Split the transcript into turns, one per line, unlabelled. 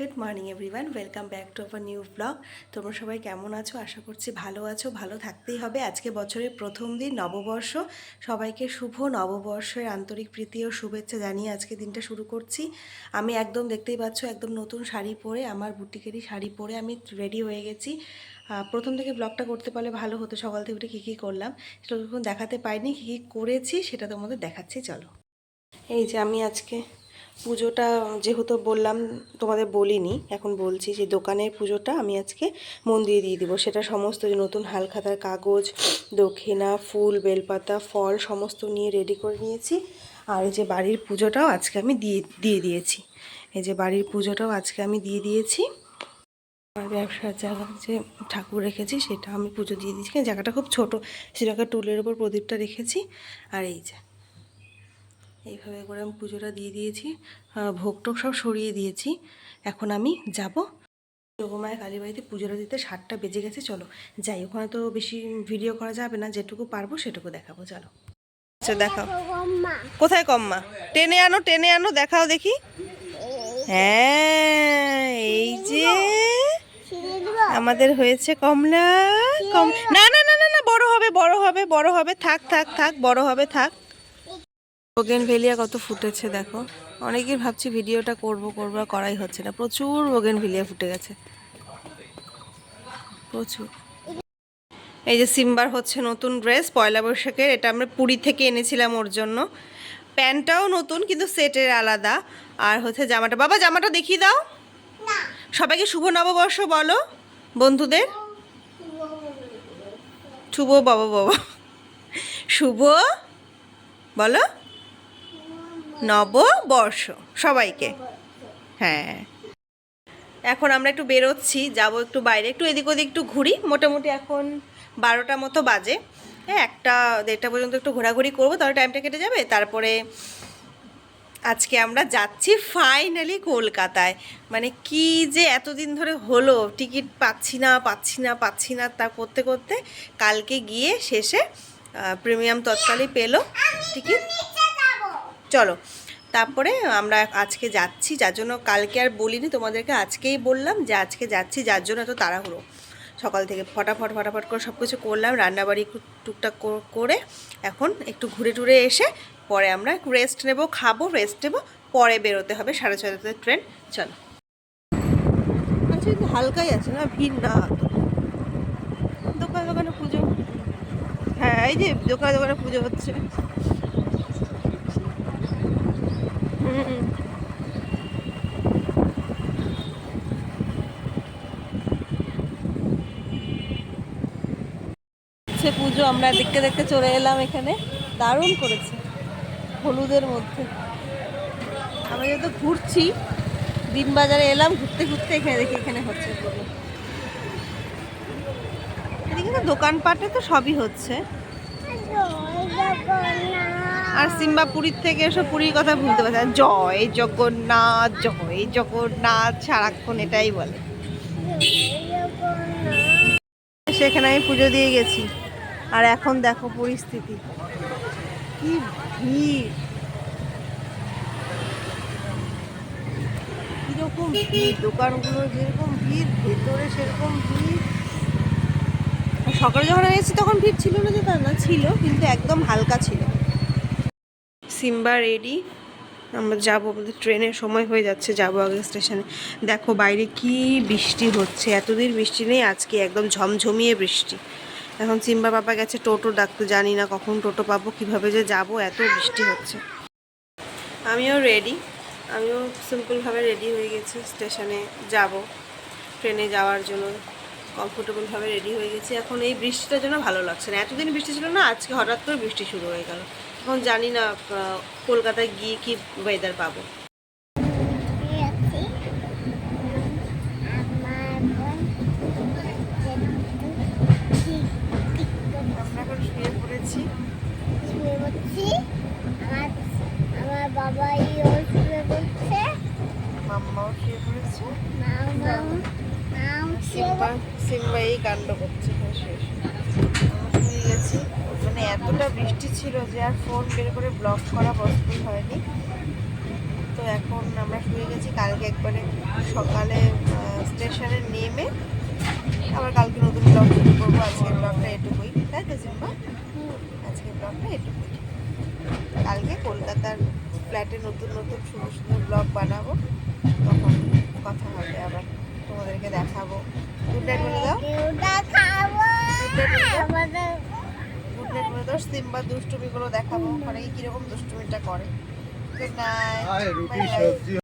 Good morning everyone welcome back to our new blog তোমরা সবাই কেমন আছো? আশা করছি ভালো আছো, ভালো থাকতেই হবে। আজকে বছরের প্রথম দিন, নববর্ষ। সবাইকে শুভ নববর্ষের আন্তরিক প্রীতি ও শুভেচ্ছা জানিয়ে আজকে দিনটা শুরু করছি। আমি একদম দেখতেই পাচ্ছ, একদম নতুন শাড়ি পরে, আমার বুটিকেরই শাড়ি পরে আমি রেডি হয়ে গেছি। প্রথম থেকে ব্লগটা করতে পারলে ভালো হতো, সকাল থেকে উঠে কী কী করলাম, সেটা দেখাতে পাইনি, কী কী করেছি সেটা তোমাদের দেখাচ্ছি, চলো। এই যে আমি আজকে পুজোটা যেহেতু বললাম, তোমাদের বলিনি, এখন বলছি যে দোকানের পুজোটা আমি আজকে মন্দিরে দিয়ে দিব। সেটা সমস্ত যে নতুন হালখাতার কাগজ, দক্ষিণা, ফুল, বেলপাতা, ফল সমস্ত নিয়ে রেডি করে নিয়েছি। আর এই যে বাড়ির পুজোটাও আজকে আমি দিয়ে দিয়ে দিয়েছি। এই যে বাড়ির পুজোটাও আজকে আমি দিয়ে দিয়েছি। আমার ব্যবসার জায়গা যে ঠাকুর রেখেছি, সেটা আমি পুজো দিয়ে দিয়েছি। জায়গাটা খুব ছোট সেটাকে টুলের ওপর প্রদীপটা রেখেছি। আর এই যে এইভাবে করে আমি পুজোটা দিয়ে দিয়েছি। ভোগ টোগ সব সরিয়ে দিয়েছি। এখন আমি যাব। যোগমায় কালীবাড়িতে পুজোটা দিতে সাতটা বেজে গেছে চলো। যাই ওখানে তো বেশি ভিডিও করা যাবে না যেটুকু পারব সেটুকু দেখাবো চলো। আচ্ছা দেখাও। কোথায় কম্মা? টেনে আনো টেনে আনো দেখাও দেখি। হ্যাঁ এই যে আমাদের হয়েছে কমলা কম না না না না না বড় হবে বড় হবে বড় হবে। থাক থাক থাক বড় হবে থাক। বোগেন ভেলিয়া কত ফুটেছে দেখো। অনেকেই ভাবছি ভিডিওটা করব করব করাই হচ্ছে না। প্রচুর বোগেন ভেলিয়া ফুটে গেছে। প্রচুর। এই যে সিম্বার হচ্ছে নতুন ড্রেস পয়লা বৈশাখের এটা আমরা পুরী থেকে এনেছিলাম ওর জন্য। প্যান্টটাও নতুন কিন্তু সেটের আলাদা। আর হচ্ছে জামাটা। বাবা জামাটা দেখিয়ে দাও। সবাইকে শুভ নববর্ষ বলো বন্ধুদের। শুভ বাবা বাবা। শুভ বলো। নববর্ষ সবাইকে। হ্যাঁ। এখন আমরা একটু বেরোচ্ছি, যাব একটু বাইরে, একটু এদিক ওদিক একটু ঘুরি। মোটামুটি এখন বারোটা মতো বাজে। হ্যাঁ একটা দেড়টা পর্যন্ত একটু ঘোরাঘুরি করব, তাহলে টাইমটা কেটে যাবে। তারপরে আজকে আমরা যাচ্ছি ফাইনালি কলকাতায়। মানে কি যে এতদিন ধরে হলো, টিকিট পাচ্ছি না পাচ্ছি না পাচ্ছি না, তা করতে করতে কালকে গিয়ে শেষে প্রিমিয়াম তৎকালই পেল টিকিট। চলো, তারপরে আমরা আজকে যাচ্ছি, যার জন্য কালকে আর বলিনি, তোমাদেরকে আজকেই বললাম যে আজকে যাচ্ছি, যার জন্য এত তাড়াহুড়ো। সকাল থেকে ফটাফট ফটাফট করে সব কিছু করলাম, রান্নাবাড়ি একটু টুকটাক কর- এখন একটু ঘুরে টুরে এসে পরে আমরা রেস্ট নেব, খাব রেস্ট নেব, পরে বেরোতে হবে, সাড়ে ছয়টাতে ট্রেন চলো। আচ্ছা হালকাই আছে না, ভিড় না। দোকানে দোকানে পুজো হ্যাঁ এই যে দোকানে দোকানে পুজো হচ্ছে। সে পুজো, আমরা দেখতে দেখতে চলে এলাম এখানে। দারুণ করেছে হলুদের মধ্যে। আমরা যেহেতু ঘুরছি, দিন বাজারে এলাম, ঘুরতে ঘুরতে এখানে দেখি এখানে হচ্ছে এদিকে তো দোকানপাটে তো সবই হচ্ছে। আর সিম্বা পুরীর থেকে এসব পুরীর কথা ভুলতে পারছে। জয় জগন্নাথ জয় জগন্নাথ, সারাক্ষণ এটাই বলে। সেখানে আমি পুজো দিয়ে গেছি। আর এখন দেখো পরিস্থিতি। কি ভিড়। কীরকম ভিড়? দোকানগুলো যেরকম ভিড়, ভেতরে সেরকম ভিড়। সকালে যখন এসেছি তখন ভিড় ছিল না যে তা না, ছিল, কিন্তু একদম হালকা ছিল। Simba ready. আমরা যাব, আমাদের ট্রেনের সময় হয়ে যাচ্ছে, যাব আগে স্টেশনে। দেখো বাইরে কি বৃষ্টি হচ্ছে, এতদিন বৃষ্টি নেই, আজকে একদম ঝমঝমিয়ে বৃষ্টি। এখন সিম্বা বাবা গেছে, টোটো ডাকতে জানি না কখন টোটো পাবো, কীভাবে যে যাব, এত বৃষ্টি হচ্ছে। আমিও রেডি আমিও সিম্পলভাবে রেডি হয়ে গেছি স্টেশনে যাব, ট্রেনে যাওয়ার জন্য কমফোর্টেবলভাবে রেডি হয়ে গেছি। এখন এই বৃষ্টিটার জন্য ভালো লাগছে না। এতদিন বৃষ্টি ছিল না, আজকে হঠাৎ করে বৃষ্টি শুরু হয়ে গেল। এখন জানি না কলকাতায় গিয়ে কি ওয়েদার পাবো। শুয়ে পড়েছি
আমার বাবাইও শুয়ে পড়ছে।
মাম্মাও শুয়ে পড়েছে।
মাও মাও মাও শুয়ে
সিম্বা সিম্বা এই কাণ্ড করছে। শুয়ে শুয়ে গেছি মানে এতটা বৃষ্টি ছিল যে আর ফোন বের করে ব্লক করা পসিবল হয়নি। তো এখন আমরা শুয়ে গেছি। কালকে একবারে সকালে স্টেশনে নেমে আবার কালকে নতুন ব্লগ শুরু করব। আজকের ব্লগটা এটুকুই। তাই তো জিম্মা আজকের ব্লগটা এটুকুই। কালকে কলকাতার ফ্ল্যাটে নতুন নতুন সুন্দর সুন্দর ব্লগ বানাবো। তখন কথা হবে আবার। তোমাদেরকে দেখাবো। গুড নাইট বলে দাও। গুড নাইট বলে দাও। সিম্বা দুষ্টুমিগুলো দেখাবো। মানে কীরকম দুষ্টুমিটা করে? Good night